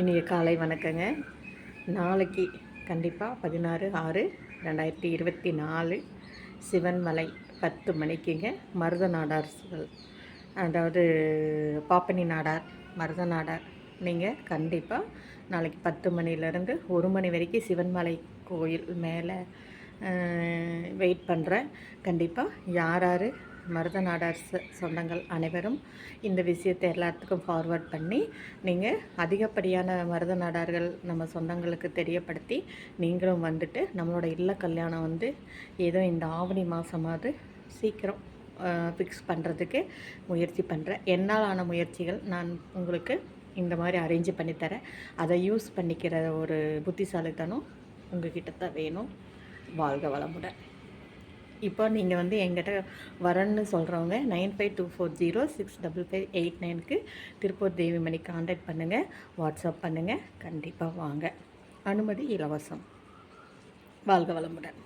இன்றைக்கி காலை வணக்கங்க. நாளைக்கு கண்டிப்பாக பதினாறு ஆறு ரெண்டாயிரத்தி இருபத்தி நாலு சிவன்மலை பத்து மணிக்குங்க. மருத நாடார் அதாவது பாப்பனி நாடார் மருத நாடார். நீங்கள் கண்டிப்பாக நாளைக்கு பத்து மணிலேருந்து ஒரு மணி வரைக்கும் சிவன்மலை கோயில் மேலே வெயிட் பண்ணுறேன் கண்டிப்பாக யார் யார் மருத நாடார் சொந்தங்கள் அனைவரும் இந்த விஷயத்தை எல்லாத்துக்கும் ஃபார்வர்ட் பண்ணி நீங்கள் அதிகப்படியான மருத நாடார்கள் நம்ம சொந்தங்களுக்கு தெரியப்படுத்தி நீங்களும் வந்துட்டு நம்மளோட இல்ல கல்யாணம் வந்து ஏதோ இந்த ஆவணி மாதமாவது சீக்கிரம் ஃபிக்ஸ் பண்ணுறதுக்கு முயற்சி பண்ணுறேன் என்னால் ஆன முயற்சிகள் நான் உங்களுக்கு இந்த மாதிரி அரேஞ்ச் பண்ணித்தரேன் அதை யூஸ் பண்ணிக்கிற ஒரு புத்திசாலித்தனம் உங்ககிட்ட தான் வேணும். வாழ்க வளமுடன். இப்போ நீங்கள் வந்து எங்கிட்ட வரேன்னு சொல்கிறவங்க nine five two four zero six double five eight நைனுக்கு திருப்பூர் தேவிமணி காண்டாக்ட் பண்ணுங்கள் வாட்ஸ்அப் பண்ணுங்கள் கண்டிப்பாக வாங்க. அனுமதி இலவசம். வாழ்க வளமுடன்.